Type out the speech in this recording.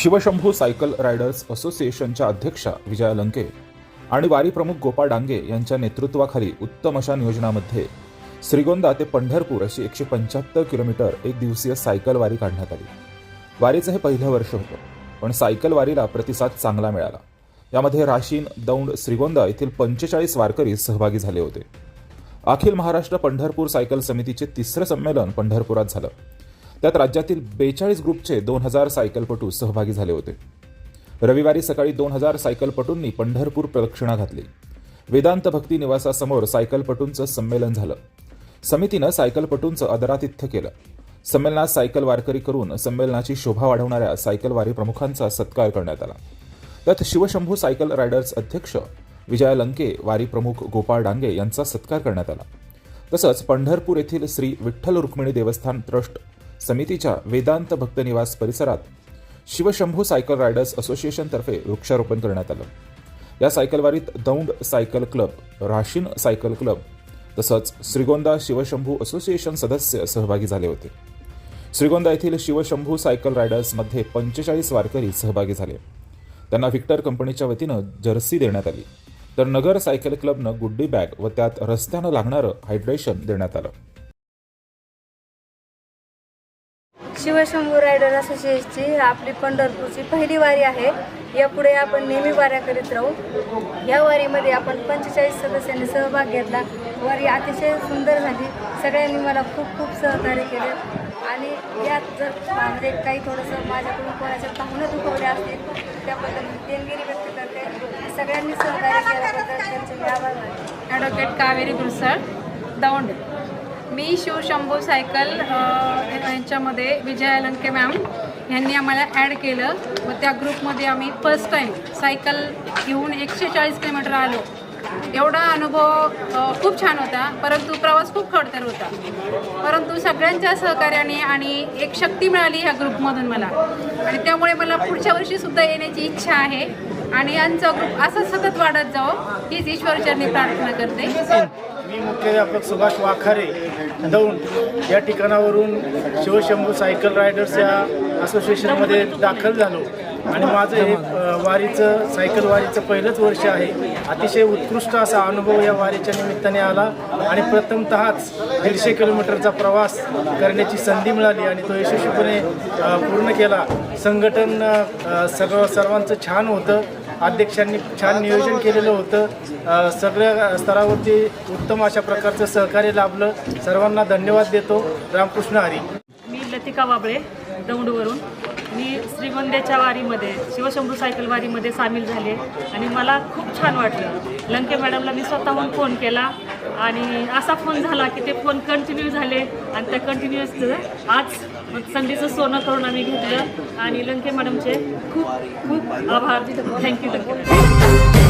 Shivshambhu cycle riders असोसिएशनच्या अध्यक्षा विजया लंके आणि वारी प्रमुख गोपाळ डांगे यांच्या नेतृत्वाखाली उत्तम अशा नियोजनामध्ये श्रीगोंदा ते पंढरपूर अशी एकशे पंच्याहत्तर किलोमीटर एक दिवसीय सायकल वारी काढण्यात आली. वारीचं हे पहिलं वर्ष होतं पण सायकल वारीला प्रतिसाद चांगला मिळाला. यामध्ये राशीन दौंड श्रीगोंदा येथील पंचेचाळीस वारकरी सहभागी झाले होते. अखिल महाराष्ट्र पंढरपूर सायकल समितीचे तिसरं संमेलन पंढरपुरात झालं. त्यात राज्यातील बेचाळीस ग्रुपचे दोन हजार सायकलपटू सहभागी झाले होते. रविवारी सकाळी दोन हजार सायकलपटूंनी पंढरपूर प्रदक्षिणा घातली. वेदांत भक्ती निवासासमोर सायकलपटूंचं संमेलन झालं. समितीनं सायकलपटूंचं आदरातिथ्य केलं. संमेलनात सायकल वारकरी करून संमेलनाची शोभा वाढवणाऱ्या सायकल वारी प्रमुखांचा सत्कार करण्यात आला. त्यात शिवशंभू सायकल रायडर्स अध्यक्ष विजया लंके वारी प्रमुख गोपाळ डांगे यांचा सत्कार करण्यात आला. तसंच पंढरपूर येथील श्री विठ्ठल रुक्मिणी देवस्थान ट्रस्ट समितीच्या वेदांत भक्त निवास परिसरात शिवशंभू सायकल रायडर्स असोसिएशनतर्फे वृक्षारोपण करण्यात आलं. या सायकलवारीत Daund cycle club Rashin cycle club तसंच श्रीगोंदा शिवशंभू असोसिएशन सदस्य सहभागी झाले होते. श्रीगोंदा येथील शिवशंभू सायकल रायडर्समध्ये पंचेचाळीस वारकरी सहभागी झाले. त्यांना व्हिक्टर कंपनीच्या वतीनं जर्सी देण्यात आली. तर नगर सायकल क्लबनं गुड्डी बॅग व त्यात रस्त्यानं लागणारं हायड्रेशन देण्यात आलं. शिवशंभू रायडर असोसिएशनची आपली पंढरपूरची पहिली वारी आहे. यापुढे आपण नेहमी वाऱ्या करीत राहू. या वारीमध्ये आपण पंचेचाळीस सदस्यांनी सहभाग घेतला. वारी अतिशय सुंदर झाली. सगळ्यांनी मला खूप खूप सहकार्य केले. आणि यात जर म्हणजे काही थोडंसं माझ्याकडून कोणाच्या पाहुणं दुखवल्या असतील त्याबद्दल मी देणगिरी व्यक्त करते. सगळ्यांनी सहकार्य केल्याबद्दल त्यांचे आभार ॲडव्होकेट कावेरी दुरसळ दौंड. मी शिवशंभू सायकल यांच्यामध्ये विजया लंके मॅम यांनी आम्हाला ॲड केलं. व त्या ग्रुपमध्ये आम्ही फर्स्ट टाईम सायकल घेऊन एकशे चाळीस किलोमीटर आलो. एवढा अनुभव खूप छान होता. परंतु प्रवास खूप खडतर होता. परंतु सगळ्यांच्या सहकार्याने आणि एक शक्ती मिळाली ह्या ग्रुपमधून मला. आणि त्यामुळे मला पुढच्या वर्षीसुद्धा येण्याची इच्छा आहे. आणि यांचा ग्रुप असं सतत वाढत जावं हीच ईश्वरचरणी प्रार्थना करते. मी मुख्याध्यापक सुभाष वाखारे दौंड या ठिकाणावरून शिवशंभू सायकल रायडर्स या असोसिएशनमध्ये दाखल झालो. आणि माझं हे वारीचं सायकल वारीचं पहिलंच वर्ष आहे. अतिशय उत्कृष्ट असा अनुभव या वारीच्या निमित्ताने आला आणि प्रथमतःच दीडशे किलोमीटरचा प्रवास करण्याची संधी मिळाली आणि तो यशस्वीपणे पूर्ण केला. संघटन सर्व सर्वांचं छान होतं. अध्यक्षांनी छान नियोजन केलेलं होतं. सगळ्या स्तरावरती उत्तम अशा प्रकारचं सहकार्य लाभलं. सर्वांना धन्यवाद देतो. रामकृष्ण हरी. मी लतिका वाबळे दौंडवरून. मी श्रीगोंद्याच्या वारीमध्ये शिवशंभू सायकल वारीमध्ये सामील झाले आणि मला खूप छान वाटलं. लंके मॅडमला मी स्वतःहून फोन केला आणि असा फोन झाला की ते फोन कंटिन्यू झाले आणि त्या कंटिन्युअस आज मग संधीचं सोनं करून आम्ही घेतलं आणि लंके मॅडमचे खूप खूप आभार. थँक्यू लंके